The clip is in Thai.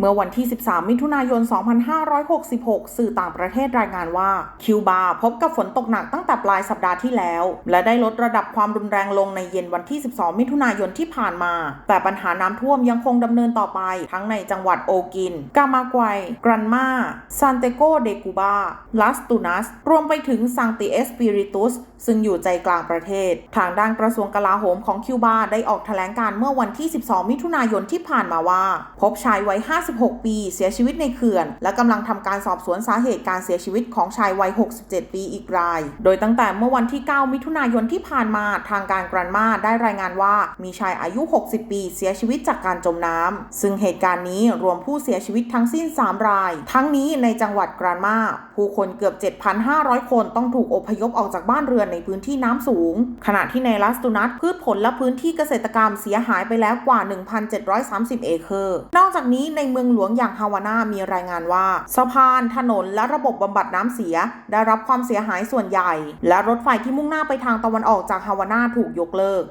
เมื่อวันที่ 13 มิถุนายน 2566 สื่อต่างประเทศรายงานว่า คิวบาพบกับฝนตกหนักตั้งแต่ปลายสัปดาห์ที่แล้ว และได้ลดระดับความรุนแรงลงในเย็นวันที่ 12 มิถุนายนที่ผ่านมา แต่ปัญหาน้ำท่วมยังคงดำเนินต่อไป ทั้งในจังหวัดโอกิน กามากวยกรันมาซานเตโกเดกูบาลาสตูนัส รวมไปถึงซังติเอสปิริตุส ซึ่งอยู่ใจกลางประเทศ ทางด้านกระทรวงกลาโหมของคิวบาได้ออกแถลงการเมื่อวันที่ 12 มิถุนายนที่ผ่านมาว่า พบชายวัย56 ปี เสียชีวิตในเขื่อน และกำลังทำการสอบสวนสาเหตุการเสียชีวิตของชายวัย 67 ปีอีกราย โดยตั้งแต่เมื่อวันที่ 9 มิถุนายนที่ผ่านมาทางการกรันมาได้รายงานว่ามีชายอายุ 60 ปี เสียชีวิตจากการจมน้ำซึ่งเหตุการณ์นี้รวมผู้เสียชีวิตทั้งสิ้น 3 ราย ทั้งนี้ในจังหวัดกรันมาผู้คนเกือบ 7,500 คนต้องถูกอพยพออกจากบ้านเรือนในพื้นที่น้ำสูง ขณะที่ในลัสตูนัสพืชผลและพื้นที่เกษตรกรรมเสียหายไปแล้วกว่า 1,730 เอเคอร์ นอกจากนี้ในเมืองหลวงอย่างฮาวาน่ามีรายงานว่า สะพาน ถนน และระบบบำบัดน้ำเสีย ได้รับความเสียหายส่วนใหญ่ และรถไฟที่มุ่งหน้าไปทางตะวันออกจากฮาวาน่าถูกยกเลิก